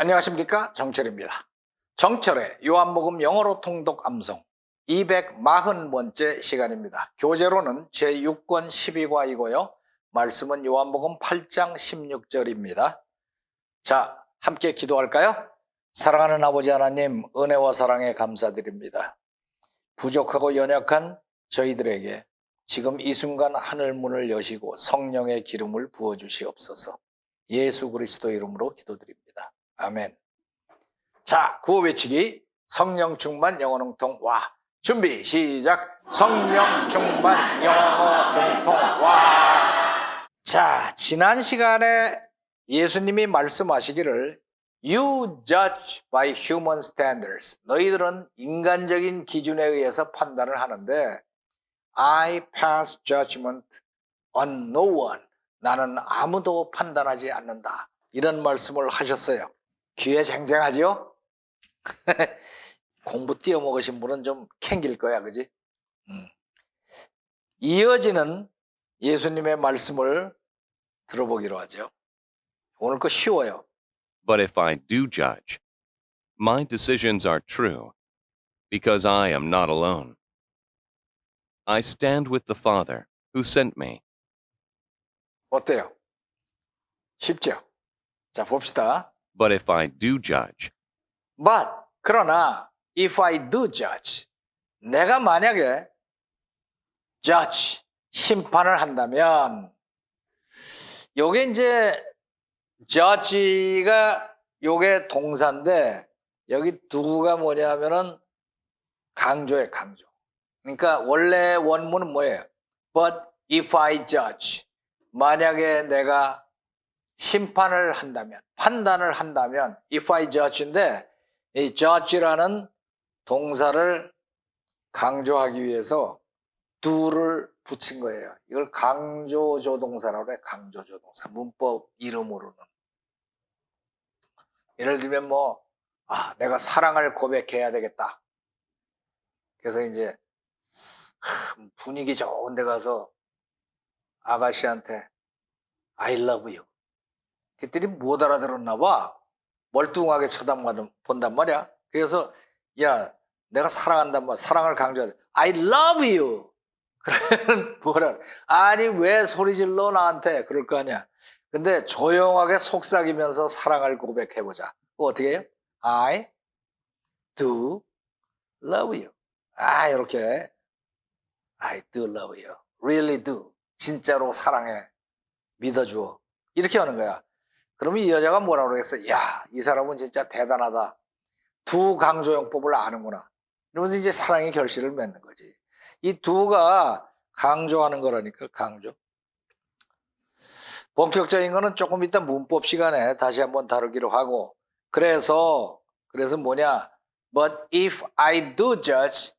안녕하십니까 정철입니다. 정철의 요한복음 영어로 통독 암송 240번째 시간입니다. 교재로는 제6권 12과이고요. 말씀은 요한복음 8장 16절입니다. 자, 함께 기도할까요? 사랑하는 아버지 하나님, 은혜와 사랑에 감사드립니다. 부족하고 연약한 저희들에게 지금 이 순간 하늘 문을 여시고 성령의 기름을 부어 주시옵소서. 예수 그리스도 이름으로 기도드립니다. 아멘. 자, 구호 외치기. 성령 충만 영어 능통 와. 준비 시작. 성령 충만 영어 능통 와. 자, 지난 시간에 예수님이 말씀하시기를 You judge by human standards. 너희들은 인간적인 기준에 의해서 판단을 하는데 I pass judgment on no one. 나는 아무도 판단하지 않는다. 이런 말씀을 하셨어요. 귀에 쟁쟁하지요? 공부 띄어먹으신 분은 좀 캥길 거야, 그지? 음. 이어지는 예수님의 말씀을 들어보기로 하죠. 오늘 거 쉬워요. But if I do judge, my decisions are true, because I am not alone. I stand with the Father who sent me. 어때요? 쉽죠? 자, 봅시다. But if I do judge, But, 그러나, if I do judge, 내가 만약에 judge, 심판을 한다면, 요게 이제, judge가 요게 동사인데, 여기 두가 뭐냐면은 강조예 강조. 그러니까 원래 원문은 뭐예요? But if I judge, 만약에 내가 심판을 한다면, 판단을 한다면, if I judge인데, 이 judge라는 동사를 강조하기 위해서 do를 붙인 거예요. 이걸 강조조동사라고 그래, 강조조동사. 문법 이름으로는. 예를 들면 뭐, 아, 내가 사랑을 고백해야 되겠다. 그래서 이제, 하, 분위기 좋은 데 가서 아가씨한테 I love you. 그랬더니 못 알아들었나 봐. 멀뚱하게 쳐다본단 말이야. 그래서 야 내가 사랑한단 말 사랑을 강조해. I love you. 그러면 뭐라. 아니 왜 소리 질러 나한테 그럴 거 아니야. 근데 조용하게 속삭이면서 사랑을 고백해보자. 어떻게 해요? I do love you. 아 이렇게 I do love you. Really do. 진짜로 사랑해. 믿어주어. 이렇게 하는 거야. 그러면 이 여자가 뭐라고 그러겠어? 야, 이 사람은 진짜 대단하다. 두 강조용법을 아는구나. 이러면서 이제 사랑의 결실을 맺는 거지. 이 두가 강조하는 거라니까, 강조. 본격적인 거는 조금 이따 문법 시간에 다시 한번 다루기로 하고, 그래서, 그래서 뭐냐. But if I do judge,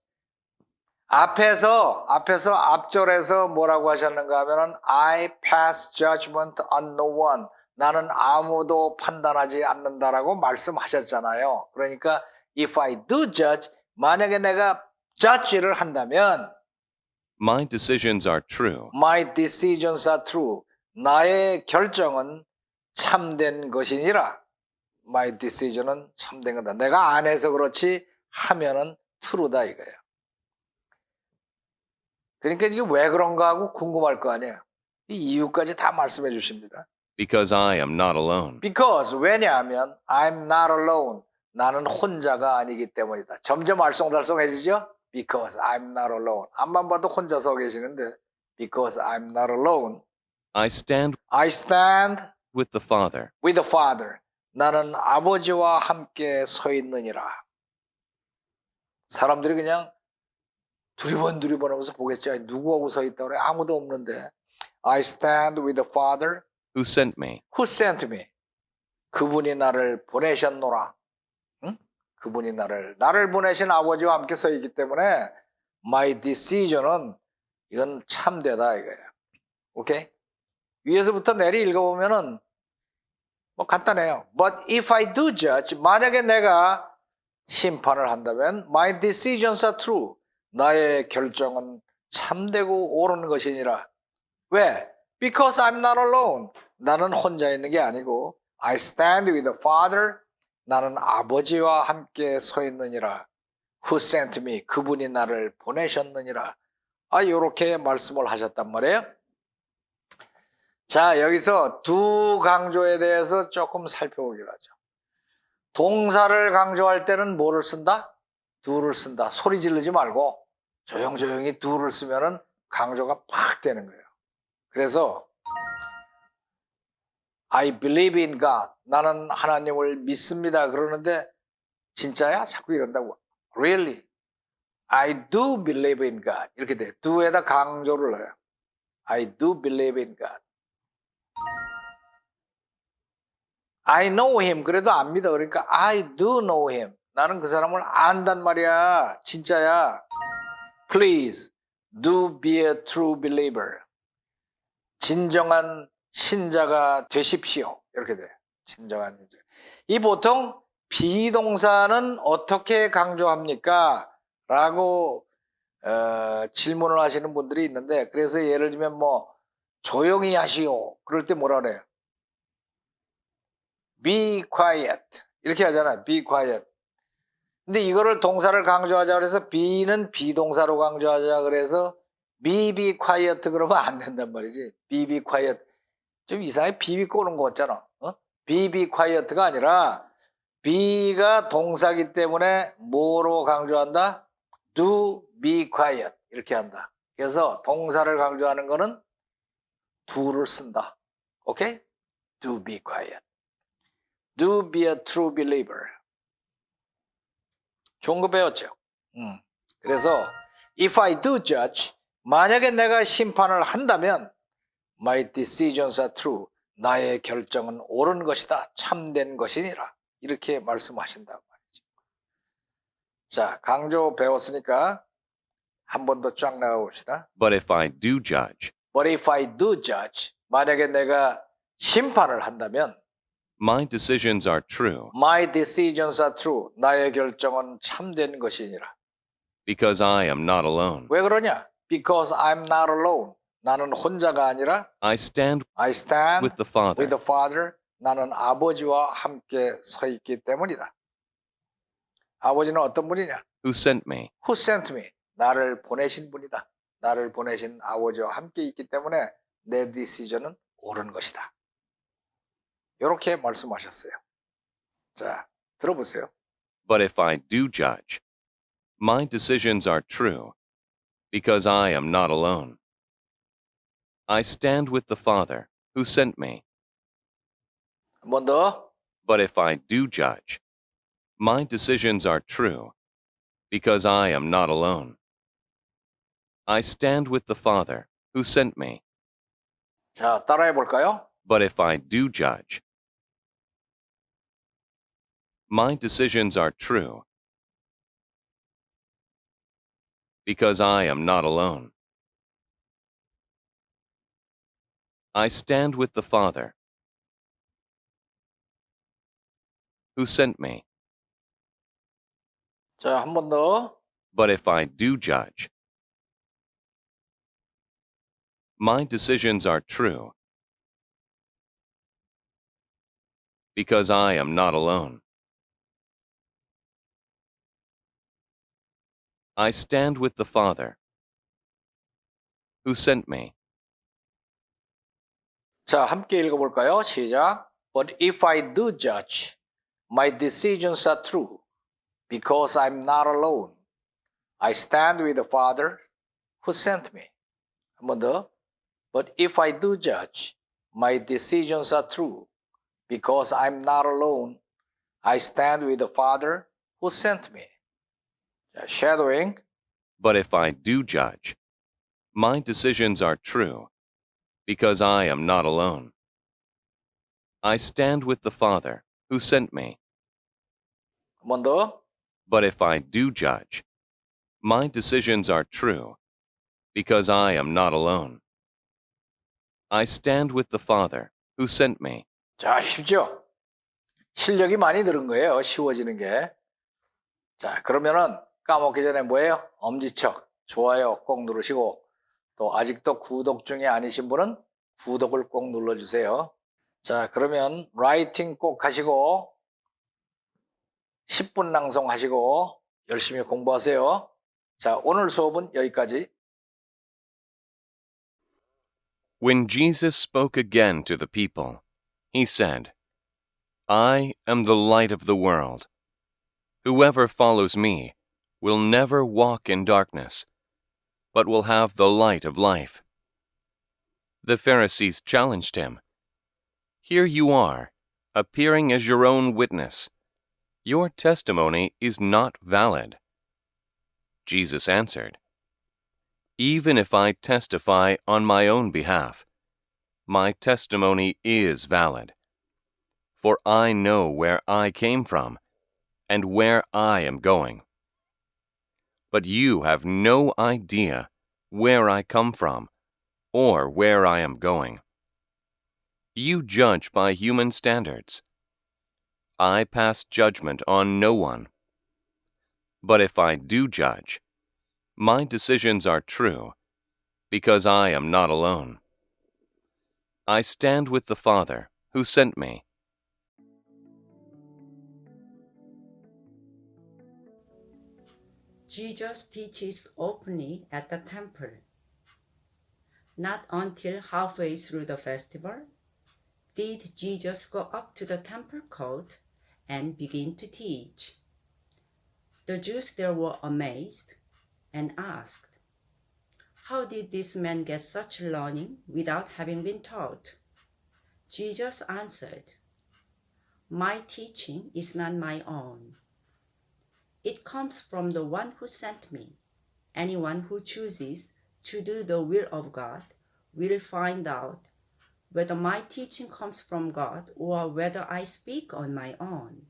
앞에서, 앞에서, 앞절에서 뭐라고 하셨는가 하면은, I pass judgment on no one. 나는 아무도 판단하지 않는다라고 말씀하셨잖아요. 그러니까 if I do judge 만약에 내가 judge를 한다면 my decisions are true, my decisions are true. 나의 결정은 참된 것이니라. my decision은 참된 거다. 내가 안 해서 그렇지 하면은 true다 이거예요. 그러니까 이게 왜 그런가 하고 궁금할 거 아니에요. 이 이유까지 다 말씀해 주십니다. Because I am not alone. Because 왜냐하면 I'm not alone. 나는 혼자가 아니기 때문이다. 점점 알쏭달쏭해지죠? Because I'm not alone. 앞만 봐도 혼자 서 계시는데 Because I'm not alone. I stand I stand with the Father with the Father. 나는 아버지와 함께 서 있느니라. 사람들이 그냥 두리번 두리번 하면서 보겠죠. 아니, 누구하고 서 있다 그래? 아무도 없는데. I stand with the Father who sent me. who sent me. 그분이 나를 보내셨노라. 응? 그분이 나를 나를 보내신 아버지와 함께 서 있기 때문에 my decision은 이건 참되다 이거예요. 오케이? 위에서부터 내리 읽어보면은 뭐 간단해요. But if I do judge, 만약에 내가 심판을 한다면 my decisions are true. 나의 결정은 참되고 옳은 것이니라. 왜? Because I'm not alone. 나는 혼자 있는 게 아니고 I stand with the Father 나는 아버지와 함께 서 있느니라. Who sent me? 그분이 나를 보내셨느니라. 아, 요렇게 말씀을 하셨단 말이에요. 자, 여기서 두 강조에 대해서 조금 살펴보기로 하죠. 동사를 강조할 때는 뭐를 쓴다? do를 쓴다. 소리 지르지 말고 조용조용히 do를 쓰면은 강조가 팍 되는 거예요. 그래서 I believe in God. 나는 하나님을 믿습니다. 그러는데 진짜야? 자꾸 이런다고. Really? I do believe in God. 이렇게 돼. do에다 강조를 넣어요. I do believe in God. I know him. 그래도 안 믿어. 그러니까 I do know him. 나는 그 사람을 안단 말이야. 진짜야. Please do be a true believer. 진정한 신자가 되십시오. 이렇게 돼. 진정한 신자. 이 보통 비동사는 어떻게 강조합니까? 라고 어, 질문을 하시는 분들이 있는데 그래서 예를 들면 뭐 조용히 하시오. 그럴 때 뭐라 그래요? be quiet. 이렇게 하잖아요. be quiet. 근데 이거를 동사를 강조하자 그래서 be는 비동사로 강조하자 그래서 be quiet 그러면 안 된단 말이지. be quiet. 좀 이상하게 비비 꼬는 거 같잖아. 어? be quiet가 아니라 be가 동사기 때문에 뭐로 강조한다? do be quiet. 이렇게 한다. 그래서 동사를 강조하는 거는 do를 쓴다. 오케이? do be quiet. do be a true believer. 좋은 거 배웠죠? 음. 그래서 if I do judge, 만약에 내가 심판을 한다면 my decisions are true. 나의 결정은 옳은 것이다. 참된 것이니라. 이렇게 말씀하신다고 말이죠. 자, 강조 배웠으니까 한 번 더 쫙 나가 봅시다. But if I do judge, But if I do judge, 만약에 내가 심판을 한다면 my decisions are true my decisions are true. 나의 결정은 참된 것이니라. because I am not alone. 왜 그러냐? Because I'm not alone. 나는 혼자가 아니라 I stand I stand with the Father with the Father. 나는 아버지와 함께 서 있기 때문이다. 아버지는 어떤 분이냐? who sent me. Who sent me? 나를 보내신 분이다. 나를 보내신 아버지와 함께 있기 때문에 내 디시전은 옳은 것이다. 이렇게 말씀하셨어요. 자, 들어보세요. But if I do judge, my decisions are true because I am not alone. I stand with the Father who sent me. 한 번 더. But if I do judge, my decisions are true because I am not alone. I stand with the Father who sent me. 자, 따라해 볼까요? But if I do judge, my decisions are true because I am not alone. I stand with the Father who sent me. 자, 한 번 더. But if I do judge, my decisions are true because I am not alone. I stand with the Father who sent me. 자, 함께 읽어볼까요? 시작. But if I do judge, my decisions are true, because I'm not alone. I stand with the Father who sent me. 한 번 더. But if I do judge, my decisions are true, because I'm not alone. I stand with the Father who sent me. 자, shadowing. But if I do judge, my decisions are true because I am not alone. I stand with the Father who sent me. 한 번 더. But if I do judge, my decisions are true because I am not alone. I stand with the Father who sent me. 자, 쉽죠? 실력이 많이 늘은 거예요. 쉬워지는 게. 자, 그러면은 까먹기 전에 뭐예요? 엄지척, 좋아요 꼭 누르시고 또 아직도 구독 중에 아니신 분은 구독을 꼭 눌러주세요. 자, 그러면 라이팅 꼭 하시고 10분 낭송 하시고 열심히 공부하세요. 자, 오늘 수업은 여기까지. When Jesus spoke again to the people, he said, I am the light of the world. Whoever follows me will never walk in darkness, but will have the light of life. The Pharisees challenged him. Here you are, appearing as your own witness. Your testimony is not valid. Jesus answered, Even if I testify on my own behalf, my testimony is valid. For I know where I came from and where I am going. But you have no idea where I come from or where I am going. You judge by human standards. I pass judgment on no one. But if I do judge, my decisions are true because I am not alone. I stand with the Father who sent me. Jesus teaches openly at the temple. Not until halfway through the festival did Jesus go up to the temple court and begin to teach. The Jews there were amazed and asked, How did this man get such learning without having been taught? Jesus answered, My teaching is not my own. It comes from the one who sent me. Anyone who chooses to do the will of God will find out whether my teaching comes from God or whether I speak on my own.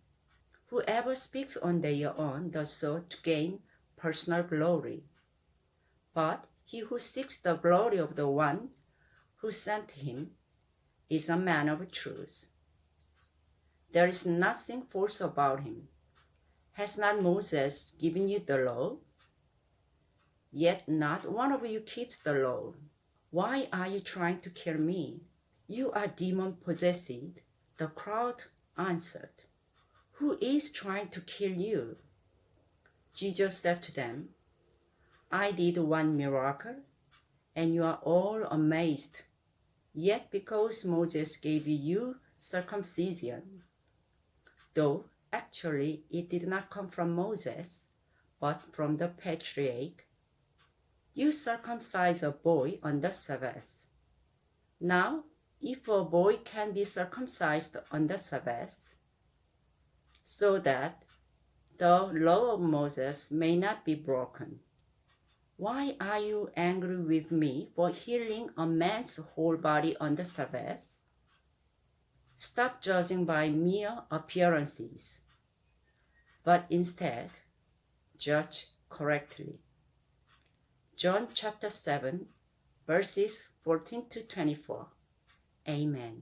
Whoever speaks on their own does so to gain personal glory. But he who seeks the glory of the one who sent him is a man of truth. There is nothing false about him. Has not Moses given you the law? Yet not one of you keeps the law. Why are you trying to kill me? You are demon possessed. The crowd answered, Who is trying to kill you? Jesus said to them, I did one miracle, and you are all amazed. Yet because Moses gave you circumcision, though actually it did not come from Moses, but from the patriarch, you circumcise a boy on the Sabbath. Now, if a boy can be circumcised on the Sabbath, so that the law of Moses may not be broken, why are you angry with me for healing a man's whole body on the Sabbath? Stop judging by mere appearances, but instead judge correctly. John chapter 7, verses 14 to 24. Amen.